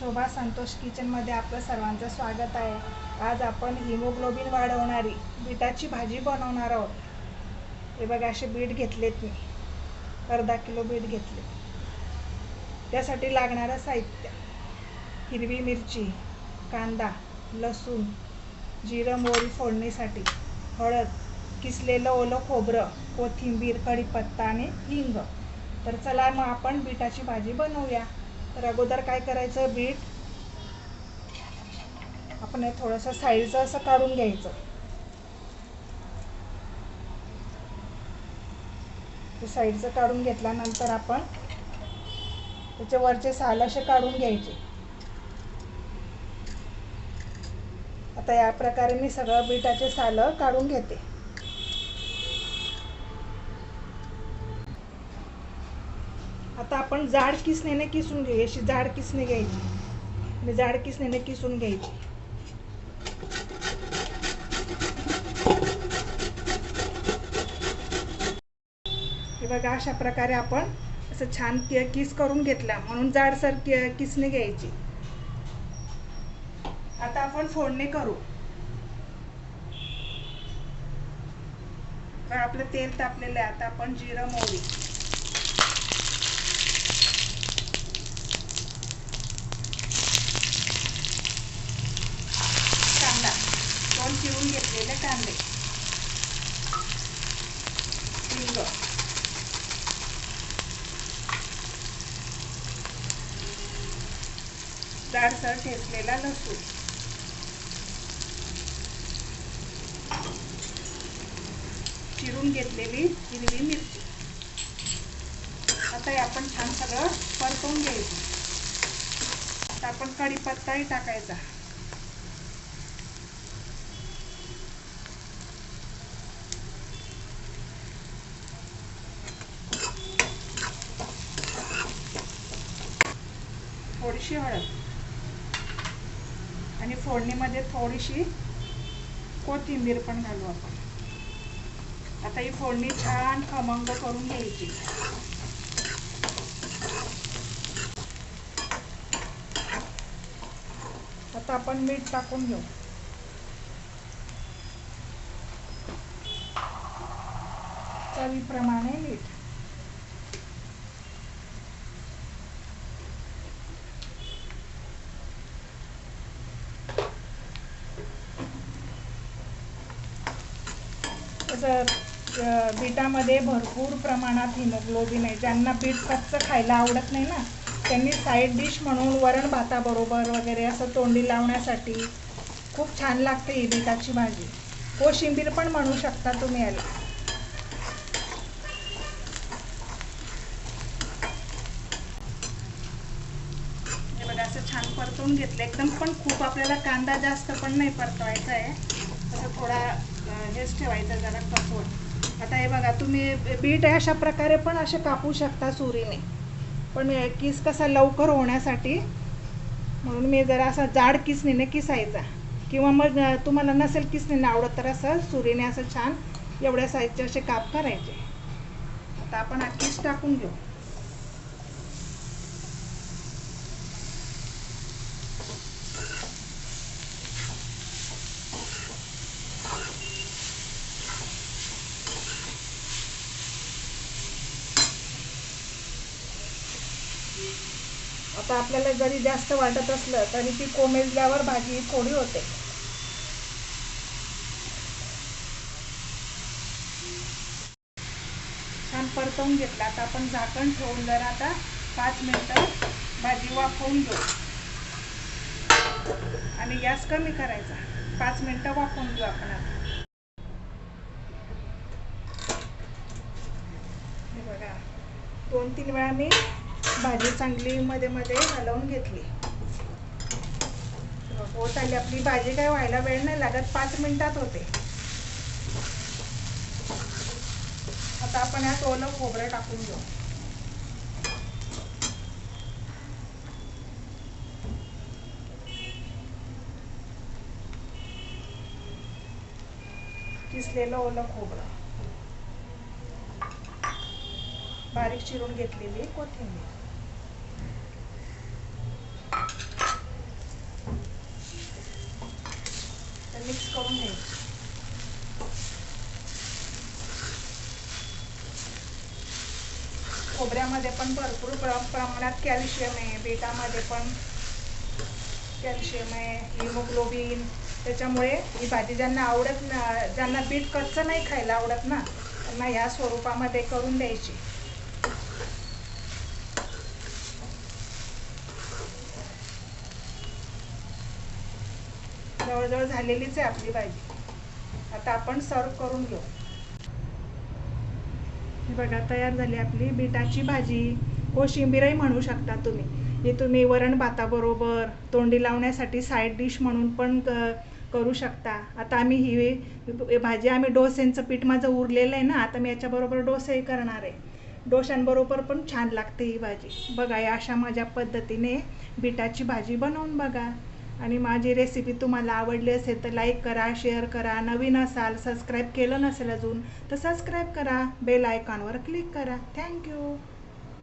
शोभा संतोष किचनमध्ये आपलं सर्वांचं स्वागत आहे. आज आपण हिमोग्लोबिन वाढवणारी बीटाची भाजी बनवणार आहोत. हे बघा असे बीट घेतलेत मी. अर्धा किलो बीट घेतले त्यासाठी लागणारं साहित्य हिरवी मिरची कांदा लसूण जिरं मोहरी फोडणीसाठी हळद किसलेलं ओलं खोबरं कोथिंबीर कढीपत्ता आणि हिंग. तर चला मग आपण बीटाची भाजी बनवूया. तर अगोदर काय करायचं? बीट आपण हे थोडंसं साईडचं असं काढून घ्यायचं. ते साईडचं काढून घेतल्यानंतर आपण त्याचे वरचे साल असे काढून घ्यायचे. आता या प्रकारे मी सगळं बीटाचे साल काढून घेते. आता आपण जाड किसणीने किसून घेऊ. अशी जाड किसणे घ्यायची? म्हणजे आणि जाड किसणीने किसून घ्यायची? हे बघा अशा प्रकारे आपण असं छान किस करून घेतला. म्हणून जाडसर कि- घ्यायची. आता आपण फोडणी करू. आपलं तेल तापलेलं आहे. आता आपण जिरं मोहरी कांदा दोन चिरून घेतलेले कांदे हिंग जाडसर ठेचलेला लसूण चिरून घेतलेली हिरवी मिरची आता आपण छान सगळं परतवून घ्यायचं आता आपण कढीपत्ताही टाकायचा थोडीशी हळद. आणि फोडणीमध्ये थोडीशी कोथिंबीर पण घालू आपण. आता ही फोडणी छान खमंग करून घ्यायची. आता आपण मीठ टाकून घेऊ. चवीप्रमाणे मीठ. जर बीटामध्ये भरपूर प्रमाणात हिमोग्लोबिन आहे. ज्यांना बीट कच्चं खायला आवडत नाही ना त्यांनी साईड डिश म्हणून वरण भाताबरोबर वगैरे असं तोंडी लावण्यासाठी खूप छान लागते ही बीटाची भाजी. कोशिंबीर पण म्हणू शकता तुम्ही याला. हे बघा असं छान परतून घेतलं. एकदम पण खूप आपल्याला कांदा जास्त पण नाही परतवायचा आहे. असं थोडा हेच ठेवायचं जरा कपवट आता हे बघा तुम्ही बीट आहे अशा प्रकारे पण असे कापू शकता सुरीने. पण किस कसा लवकर होण्यासाठी म्हणून मी जरा असा जाड किसणीने किसायचा. किंवा मग तुम्हाला नसेल किसणीने आवडत तर असं सुरीने असं छान एवढ्या साईजचे असे काप करायचे. आता आपण हा किस टाकून घेऊ. आता आपल्याला जरी जास्त वाटत असलं तरी ती कोमेजल्यावर भाजी थोडी होते? छान परतवून घेतला. आता आपण झाकण ठेवून जर आता पाच मिनिटं भाजी वाफवून घेऊ. आणि गॅस कमी करायचा. पाच मिनिटं वाफवून घेऊ आपण आता. हे बघा. दोन तीन वेळा मी भाजी चांगली मध्ये मध्ये हलवून घेतली. होत आली. आपली भाजी काय व्हायला वेळ नाही लागत पाच मिनिटात होते. आता आपण यात ओलं खोबरं टाकून घेऊ. किसलेलं ओलं खोबरं. बारीक चिरून घेतलेली कोथिंबीर. तर मिक्स करून घ्यायचं खोबऱ्यामध्ये पण भरपूर प्रमाणात कॅल्शियम आहे बेटामध्ये पण कॅल्शियम आहे हिमोग्लोबिन. त्याच्यामुळे ही भाजी ज्यांना आवडत ना ज्यांना बीट कच्चं नाही खायला आवडत ना त्यांना ह्या स्वरूपामध्ये करून द्यायची. जवळजवळ झालेलीच आहे आपली भाजी. आता आपण सर्व करून घेऊ. हे बघा तयार झाली आपली बीटाची भाजी. कोशिंबीरही म्हणू शकता तुम्ही. हे तुम्ही वरण भाताबरोबर तोंडी लावण्यासाठी साईड डिश म्हणून पण क- करू शकता. आता आम्ही ही भाजी आम्ही डोस्यांचं पीठ माझं उरलेलं आहे ना आता मी याच्याबरोबर डोसेही करणार आहे. डोशांबरोबर पण छान लागते ही भाजी. बघा या अशा माझ्या पद्धतीने बीटाची भाजी बनवून बघा. आणि माझी रेसिपी तुम्हाला आवडली असेल तर लाईक करा शेअर करा. नवीन असाल सबस्क्राईब केलं नसेल अजून तर सबस्क्राईब करा. बेल आयकॉनवर क्लिक करा. थँक्यू